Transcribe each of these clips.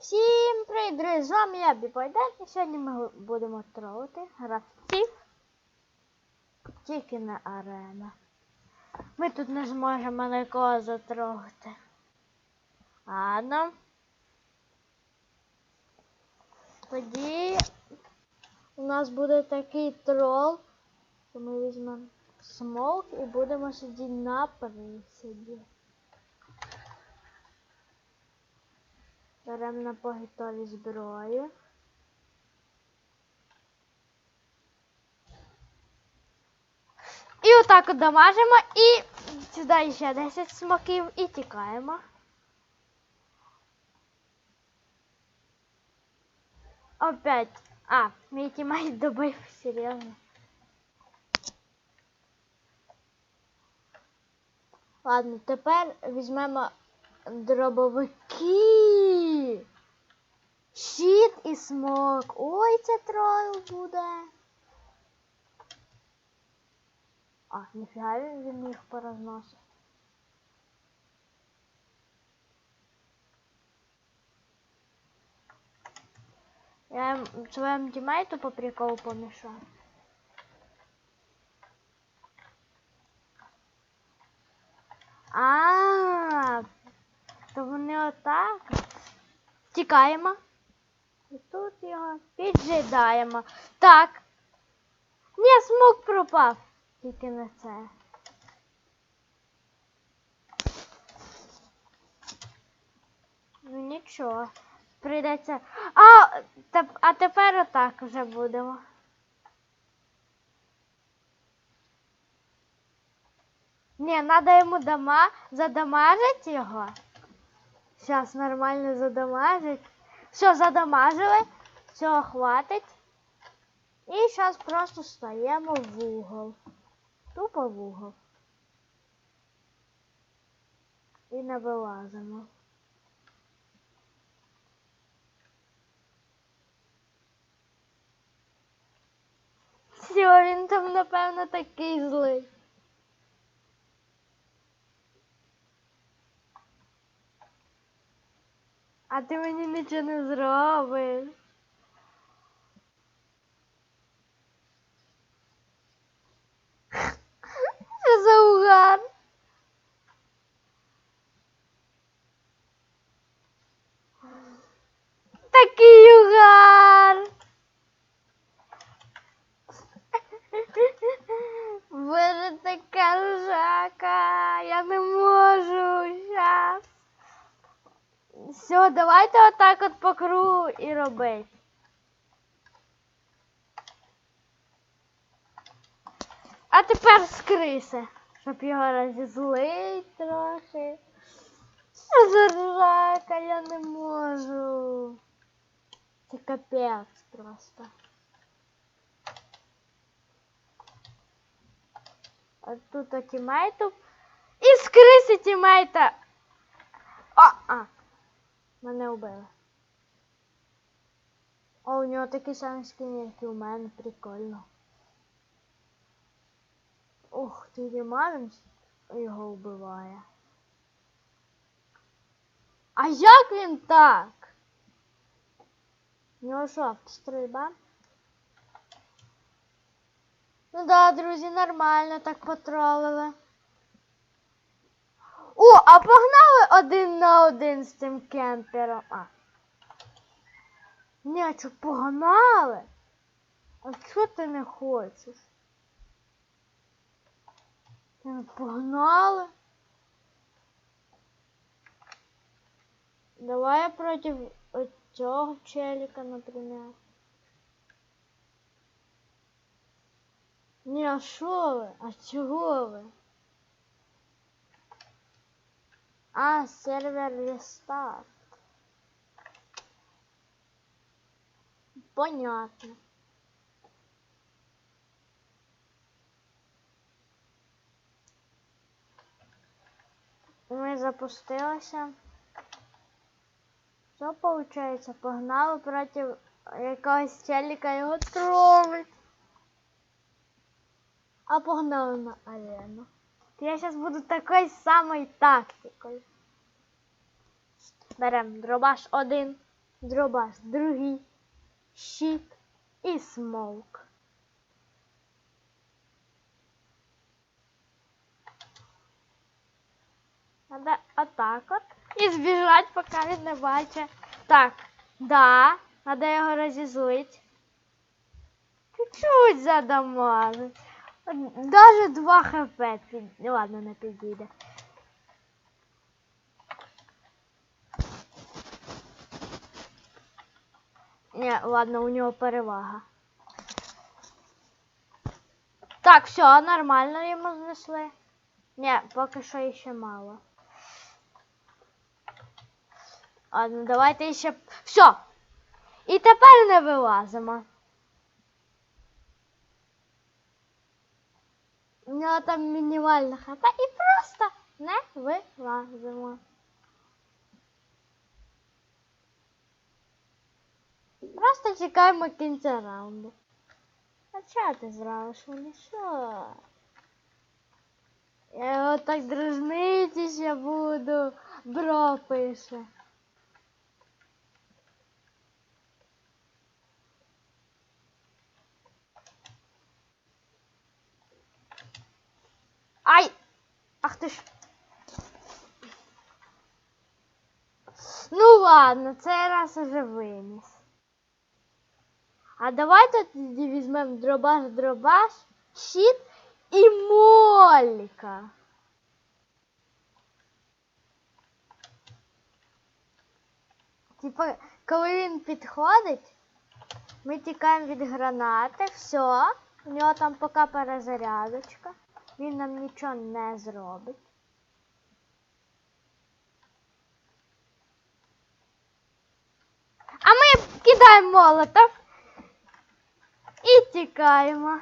Всім привіт, друзі! З вами я Біпойден і сьогодні ми будемо тролити гравців тільки на арена. Ми тут не зможемо нікого затрогати. Ладно. Тоді у нас буде такий трол, що ми візьмемо смок і будемо сидіти на присіді. Беремо на поготові зброю. І отак от дамажимо і сюди ще 10 смоків і тікаємо. Опять. А, мій тімейт добив, серйозно. Ладно, тепер візьмемо дробовики. Щит і смок. Ой, це трол буде. А, ніфіга він, їх порозносив. Я своєму тімейту по приколу помішав. А, то вони отак. Тікаємо. І тут його піджидаємо. Так. Ні, смок пропав. Тільки не це. Ну нічого. Прийдеться. А, теп- а тепер отак вже будемо. Ні, треба йому дома задамажити його. Зараз нормально задамажить. Все, задамажили. Все, хватить. І зараз просто стаємо в угол. Тупо в угол. І не вилазимо. Все, він там, напевно, такий злий. А ти мені нічого не зробиш. Що за угар? Такий угар. Боже, така жака. Я не можу зараз. Все, давайте отак от по кругу і робити. А тепер скрися, щоб його розізлить трохи. За я не можу. Це капець просто. А тут тімейту. І скриси тімейта. Мене вбили. О, у нього такий самий скін, як і у мене, прикольно. Ух, ти Діман його вбиває. А як він так? У нього що, стрільба? Ну да, друзі, нормально так потролили. О, а погнали один на один з цим кемпером. А. Ні, що погнали? А чого ти не хочеш? Ти не погнали? Давай я проти цього челика, наприклад. Ні, а що ви? А чого ви? А, сервер рестарт. Понятно. Ми запустилися. Що виходить? Погнали проти якогось челіка його тролить. А погнали на арену. Я зараз буду такою самою тактикою. Берем дробаш один. дробаш другий, щит і смоук. Надо отак от. І збіжать, поки він не бачить. Так, да, надо його розізлити. Чуть-чуть задамажить. Даже 2 хп ну, Ладно, не підійде. Ні, ладно, у нього перевага. Так, все, нормально йому знесли. Ні, поки що ще мало. Ладно, давайте ще. Все! І тепер не вилазимо. У нього там мінімальна хп і просто не вилазимо. Просто чекаємо кінця раунду. А чого ти зразу мені що? Я його так дражнити ще буду. Бро пише. Ах ти ж. Ну ладно, цей раз уже виніс. А давайте тоді візьмемо дробаш, дробаш, щит і моліка. Типа, коли він підходить, ми тікаємо від гранати, все, у нього там поки перезарядочка. Він нам нічого не зробить. А ми кидаємо молотов і тікаємо.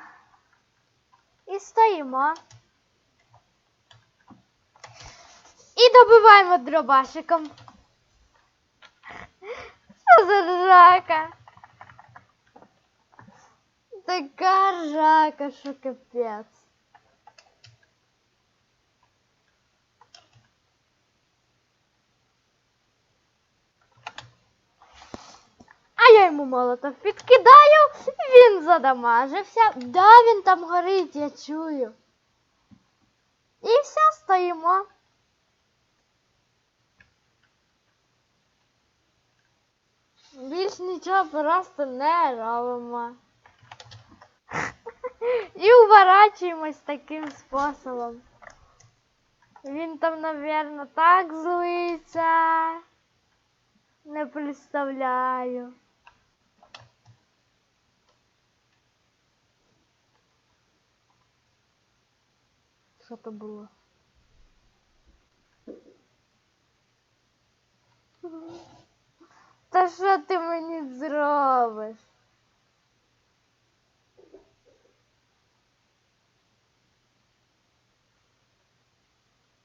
І стоїмо. І добиваємо дробашиком. Що за ржака? Така ржака, що капець. А я йому молотов підкидаю, він задамажився. Да, він там горить, я чую. І все, стоїмо. Більш нічого просто не робимо. І уворачуємось таким способом. Він там, напевно, так злиться. Не представляю. Що то було? Та що ти мені зробиш?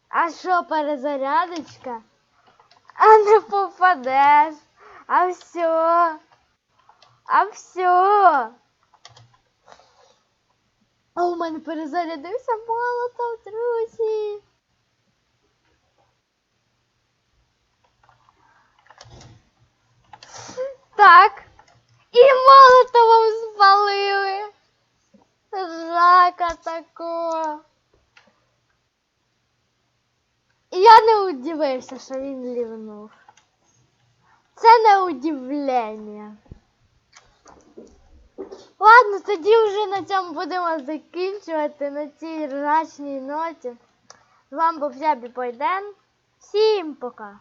А що, перезарядочка? А не попадеш. А все. А все. А у мене перезарядився молотов, друзі. Так. І молотовом спалили. Жака такого. І я не удивився, що він лівнув. Це не удивлення. Ладно, тоді вже на цьому будемо закінчувати на цій ржачній ноті. З вами був Зябі Пойден. Всім пока!